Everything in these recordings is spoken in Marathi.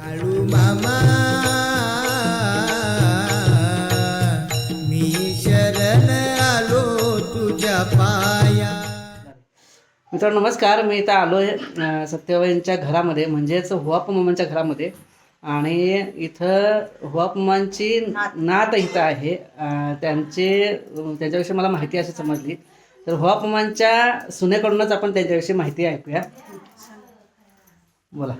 बाळू मामा. मी शरण आलो तुझ्या पाया. मित्रांनो नमस्कार. मी इथं आलो आहे सत्यवाईंच्या घरामध्ये म्हणजेच हुआप मामांच्या घरामध्ये. आणि इथं हुवाप मामांची नात इथं आहे. त्यांचे त्यांच्याविषयी मला माहिती अशी समजली. तर हुवाप मामांच्या सुनेकडूनच आपण त्यांच्याविषयी माहिती ऐकूया. बोला.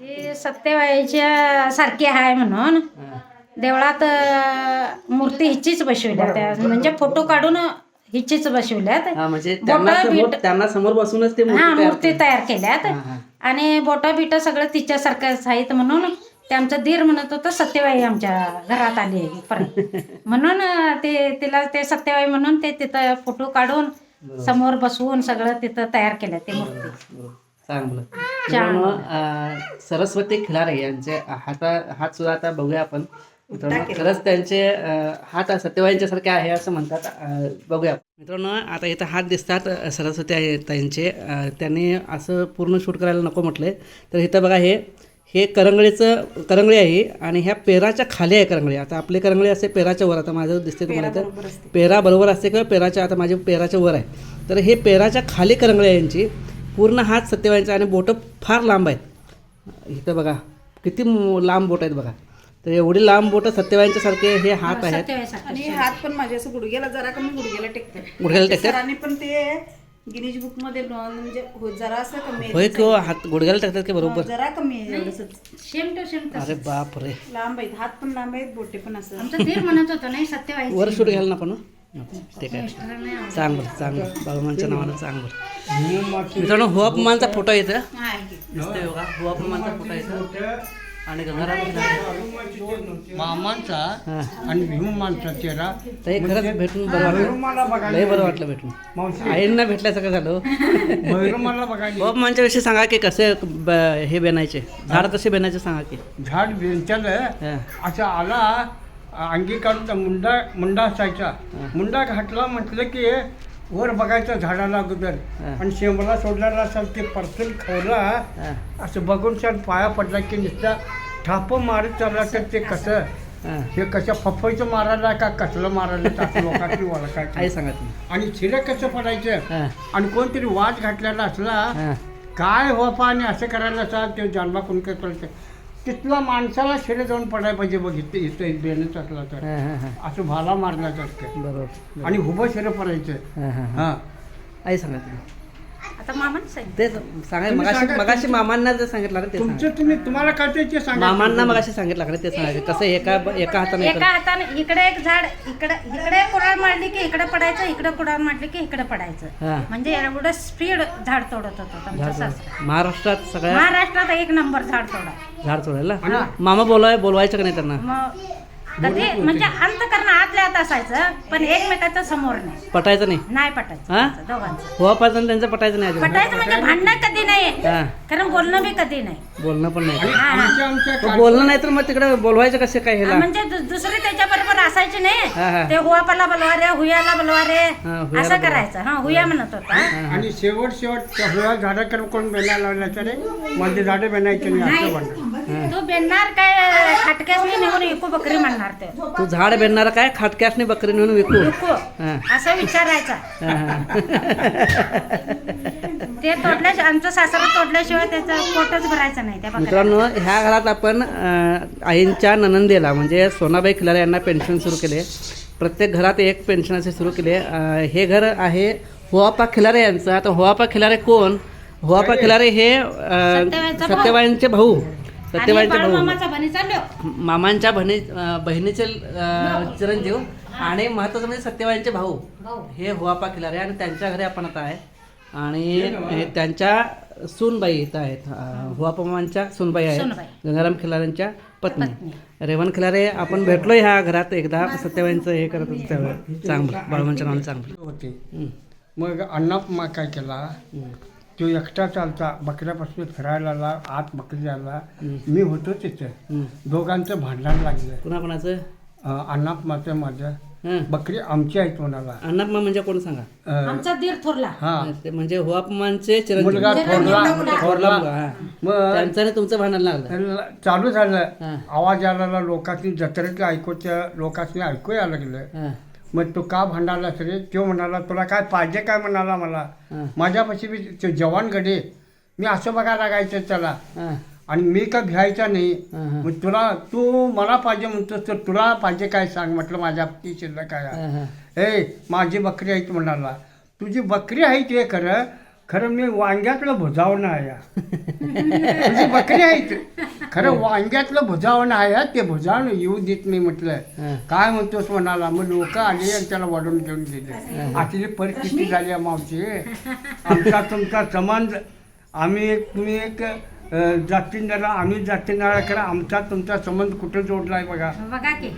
ते सत्यवाईच्या सारखी आहे म्हणून हां. देवळात मूर्ती हिचीच बसवल्या त्या म्हणजे फोटो काढून हिचीच बसवल्यात. हा म्हणजे त्यांना बोटं समोर बीट- त्यांना समोर बसूनच ते मूर्ती हा तयार मूर्ती तयार केल्यात. हां, हां. आणि बोटा बिट सगळं तिच्यासारखंच आहेत म्हणून ते आमचं धीर म्हणत होतं सत्यवाई आमच्या घरात आली आहे परत म्हणून ते तिला ते सत्यवाई म्हणून ते तिथं फोटो काढून समोर बसवून सगळं तिथं तयार केलं ते मूर्ती. बरोबर. चांगलं. अं, सरस्वती खिलारे यांचे हाता हात सुद्धा आता बघूया आपण. मित्रांनो खरंच त्यांचे हात सत्यवाईंच्या सारखे आहे असं म्हणतात. बघूया. मित्रांनो आता इथं हात दिसतात सरस्वती आहे त्यांचे. त्यांनी असं पूर्ण शूट करायला नको म्हटले. तर इथं बघा हे हे करंगळीचं करंगळी आहे आणि ह्या पेराच्या खाली आहे करंगळी. आता आपली करंगळी असते पेराच्या वर आता माझं दिसते तुम्हाला तर पेरा बरोबर असते किंवा पेराच्या आता माझे पेराच्या वर आहे. तर हे पेराच्या खाली करंगळी यांची. पूर्ण हात सत्यवाईंचा आणि बोटं फार लांब आहेत. इथं बघा किती लांब बोट आहेत बघा. तर एवढी लांब बोटं सत्यवाईंच्या सारखे हे हात आहेत. आणि हात पण माझे असं गुडघ्याला जरा कमी गुडघ्याला टेकते गुडघ्याला टेकतात? सरांनी पण ते गिनीज बुकमध्ये नोंद म्हणजे हो- जरा असं कमी आहे. होय किंवा हात गुडघ्याला टाकतात की बरोबर? जरा कमी आहे एवढंच सेम टू सेम अरे बाप रे लांब आहेत हात पण लांब आहेत बोटे पण असं. आमचं धीर म्हणत होतं नाही सत्यवाई वर शूट घ्यायला नको ना ठीक आहे चांगलं चांगलं. बाळूमांच्या नावानं चांगलं. मित्रांनो हुवापमानचा फोटो येतं दिसतोय बघा. फोटो येतं आणि गंगाराम मामांचा आणि भीमांचा चेहरा. ते खरंच भेटून बरं वाटलं. लय बरं वाटलं भेटून. आईंना भेटल्यासारखं झालं. हो. हुवापमानच्या विषयी सांगा की कसे हे बनायचे? झाड? कसे बनायचे सांगा की? झाड बेंचालं. हां. असा आला. अंगी काढून त्या मुंडा मुंडा असायचा. मुंडा घातला म्हटलं की वर बघायचं झाडाला अगोदर. आणि शेंबला सोडलेला असेल ते परतून खवला असं बघून सर पाया पडला की नुसता थाप मारत चालला तर ते कसं? हां. कशा फफईचं मारायला का कसलं मारायला लोकांची ओळखायचं आणि शिरं कसं पडायचं? आणि कोणतरी वाज घातलेला असला काय हो आणि असं करायला असाल ते जन्मा कोण काय पडतं तिथला माणसाला शिरं जाऊन पडायला पाहिजे बघ इथं इथं बेनच असला तर. असं भाला मारण्यासारखं बरोबर आणि उभं शिरं पडायचं. हां. आई सांगा तुम्ही. आता मामाने सांगितलं. तेच सांगा तुम्ही मगाशी सांगा, मगाशी मामांना जे सांगितलं ना ते सांगा. तुम्ही तुम्हाला कळते ते सांगा. मामांना मगाशी सांगितलं का ते सांगा कसं एका एका हाताने एका हाताने इकडे एक झाड इकडे इकडे कुडाळ मारली की इकडे पडायचं इकडे कुडाळ मारली की इकडे पडायचं. म्हणजे एवढं स्पीड झाड तोडत होतं आमचा सासरा. महाराष्ट्रात सगळ्या महाराष्ट्रात एक नंबर झाड तोडा. झाड तोडायला? मामा बोलवाय बोलवायचं का नाही त्यांना? मग कधी म्हणजे अंत करणं आतल्या आत असायचं पण एकमेकाच्या समोर नाही. पटायचं नाही? नाही पटायचं. हा? त्यांचं, दोघांचं त्यांचं पटायचं नाही अजिबात. पटायचं म्हणजे भांडणं कधी नाही. हां. कारण बोलणं बी कधी नाही. बोलणं पण नाही. हा, हा. आमच्या आमच्या तो बोलणं नाही तर मग तिकडे बोलवायचं कसं काय हा, ह्याला? म्हणजे दु- दुसरी त्याच्या बरोबर असायची हा, हा. नाही ते हुआपाला बोलवा रे हुयाला बोलवा रे हा, हुयाला असं करायचं. हा हुया म्हणत होता. आणि शेवट शेवट त्या हुळा झाडाकडे कोण बेना लावल्याचं रे माझे झाडं बनायचे नाही. असं तू बेनणार काय खटक्यासनी निघून इकू बकरी म्हणणार ते तू झाड बेनणार काय खाटक्यासने बकरी नेऊन विकू? हां. असं विचारायचा. ते तोडल्याशिवाय आमचं सासरा तोडल्याशिवाय त्याचं पोटच भरायचं नाही त्या बकऱ्या मित्रांनो ह्या घरात आपण अं, आईंच्या ननंदेला म्हणजे सोनाबाई खिलारे यांना पेन्शन सुरू केले. प्रत्येक घरात एक पेन्शन असे सुरू केले. अं, हे घर आहे हुआपा खिलारे यांचं. आता हुआपा खिलारे कोण? हुआपा खिलारे हे अं, सत्यवाईचा भाऊ. सत्यवाईंचे भाऊ. आणि सत्यवाईचे भाऊ चाललो मामांच्या बहिणी बहिणीचे अं, चिरंजीव आणि महत्वाचं म्हणजे सत्यवाईंचे भाऊ. भाऊ. हे हुआपा खिलारे आणि त्यांच्या घरी आपण आता आहे आणि हे त्यांच्या सूनबाई इथं आहेत. अं, हुआपमांच्या सूनबाई आहेत. सूनबाई. गंगाराम खिलारेंच्या पत्नी. रेवण खिलारे आपण भेटलोय ह्या घरात एकदा. सत्यवाईंचं हे करत होतं त्यावेळी चांगलं. बाळमांच्या नावाने चांगलं. होते. हं. मग अण्णाप्पा काय केला. तो एकटा चालता बकऱ्यापासून फिरायला आला आत बकरी आला मी होतो तिथे. हं. दोघांचं भांडण लागलं. कुणा कोणाचं अं, अण्णाप्पाचं माझं. बकरी आमची आहेत म्हणाला. अण्णाप्पा म्हणजे कोण सांगा? आमचा दीर थोरला. हा. ते म्हणजे हुआपमांचे चिरंजीव. मुलगा थोरला. थोरला हा. मग त्यांचं आणि तुमचं भांडण लागलं. चालू झालं. हा. आवाज आला लोकांनी जत्रेतल्या ऐकूच्या लोकांनी ऐकू यायला लागलं. मग तो का भांडाला रे तो म्हणाला तुला काय पाहिजे काय म्हणाला मला. माझ्यापाशी बी तो जवान गडे मी असं बघायला लागायचं त्याला. आणि मी का भ्यायचा नाही. मग तुला तू मला पाहिजे म्हणतोस तर तुला पाहिजे काय सांग म्हटलं माझ्या ती शिल्लक काय. हा. ए माझी बकरी आहे म्हणाला तुझी बकरी आहे ते खरं खरं मी वांग्यातलं भुजावणं आहे तुझी बकरी आहे ते. खरं वांग्यातलं भुजावणं आहे ते भुजावणं येऊ देत नाही म्हटलं. काय म्हणतोस म्हणाला मग लोक आले आणि त्याला वडून घेऊन गेले. अशी परिस्थिती झाली आहे मावशी? आमचा तुमचा संबंध आम्ही एक तुम्ही एक अं, जातींना आम्ही जातींना खरं आमचा तुमचा संबंध कुठं जोडला आहे बघा. बघा की.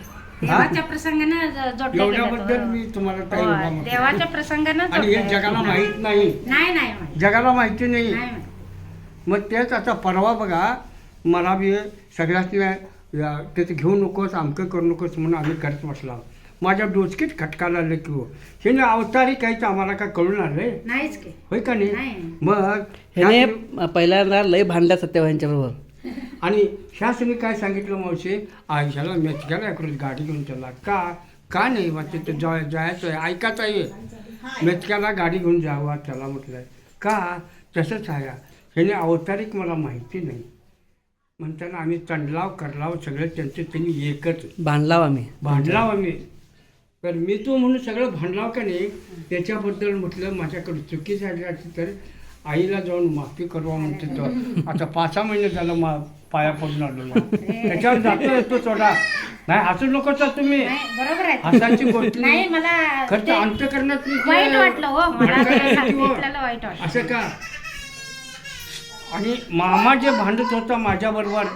देवाच्या प्रसंगानं ज- जोडले गेलेत, एवढ्याबद्दल. मी तुम्हाला ताई उभा होय, म्हणतो. देवाच्या प्रसंगानं आणि हे जोडले. जगाला माहीत नाही नाही नाही माहीत. जगाला माहिती नाही नाही माहीत. मग तेच आता परवा बघा मला बी सगळ्यात त्याचं घेऊ नकोस अमकं करू नकोस म्हणून आम्ही करत बसला माझ्या डोचकीत खटकाला आलं की हो हे ना अवतारी काहीच आम्हाला काय कळून आलंय नाहीच की होय का नाही नाही. मग ह्याने ह्या- पहिल्यांदा लय भांडल्या सत्यवाईंच्या बरोबर आणि शास्त्री काय सांगितलं मावशी? आयुष्याला मेचक्याला एकडून गाडी घेऊन चला का? का नाही? बा तिथं जाय जायचं आहे. ऐकायचं आहे. मेचक्याला गाडी घेऊन जावा त्याला म्हटलं का? तसंच आहे. ह्याने अवतारिक मला माहिती नाही. म्हणताना आम्ही तंडलाव करलाव सगळं त्यांचं त्यांनी एकच. भांडलाव आम्ही. भांडलाव आम्ही. तर मी तू म्हणून सगळं भांडलाव का नाही? त्याच्याबद्दल म्हटलं माझ्याकडे चुकी झाली असती तर आईला जाऊन माफी करवा म्हणते तो आता पाच सहा महिने झालं मा पाया पडून आलो. त्याच्यावर जातो येतो थोडा. नाही हसू नको तर तुम्ही नाही, बरोबर आहे. हसायची गोष्ट नाही नाही मला खरं ते अंत करण्यात वाईट वाटलं हो मला ते वाईट सांगितलेलं वाईट वाटलं. असं का? आणि मामा जे भांडत होता माझ्याबरोबर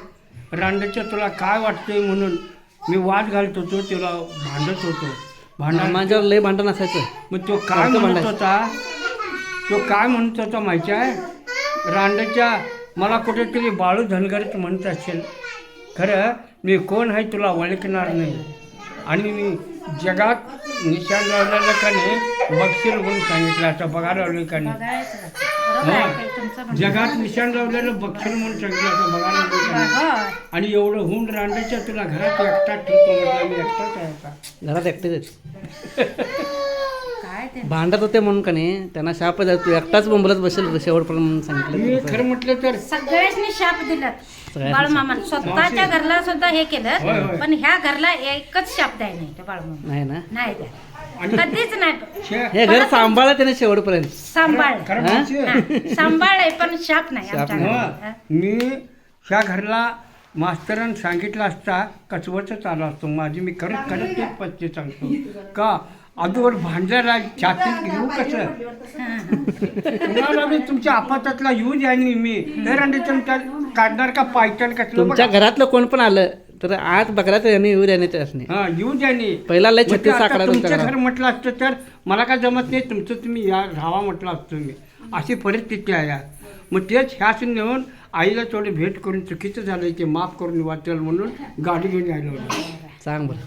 रांडेच्या तुला काय वाटतंय म्हणून मी वाद घालत होतो तुला भांडत होतो. भांडण माझ्यावर लय भांडण असायचं. मग तो काय म्हणत. होता? तो काय म्हणत होता माहिती आहे रांडेच्या मला कुठेतरी बाळू धनगरच म्हणत असेल खरं मी कोण आहे तुला ओळखणार नाही आणि मी जगात निशाण लावलेलं का नाही बघशील म्हणून सांगितलं आता बघायला लावलं का नाही. जगात निशाण लावलेलं बघशील म्हणून सांगितलं आता बघायला लावलं का नाही. आणि एवढं होऊन रांडेच्या तुला घरात एकटा ठेवतो म्हटलं मी एकटाच आहे आता घरात एकटेच. काय ते? भांडत होते म्हणून का नाही त्यांना शाप द्या, तू एकटाच बोंबलत बसेल शेवटपर्यंत मी सांगितलं खरं म्हटलं तर सगळ्यांनी शाप दिलात बाळमामा स्वतःच्या घरला सुद्धा हे केलं. पण ह्या घरला एकच शाप द्याय नाही बाळमामा नाही ना? नाही द्या आणि कधीच नाही. हे घर सांभाळा त्याने शेवटपर्यंत. सांभाळ. हा, सांभाळ पण शाप नाही. मी ह्या घरला मास्तरांनी सांगितलं असता कचवतच आलो असतो. माझी मी करत करत तेच पत्ते सांगतो का? अगोदर भांडायला छातीत घेऊ कसं? तुम्हाला मी तुमच्या आपातातला येऊ द्या मी. तर तुमच्या काढणार का पायटन कसलं तुमच्या. घरातलं कोण पण आलं तर आज बघायला यांनी येऊ द्या नाही त्यासनी हा येऊ द्या नाही पहिला लय छत्तीस आकडा तुमचं तुमच्या घर. म्हटलं असतं तर मला काय जमत नाही तुमचं तुम्ही या राहावा म्हटलं असतं मी अशी परिस्थिती आहे मग तेच ह्याच नेऊन आईला थोडी भेट करून चुकीचं झालं ते माफ करून वाटेल म्हणून गाडी घेऊन यायला होतं. सांग बरं.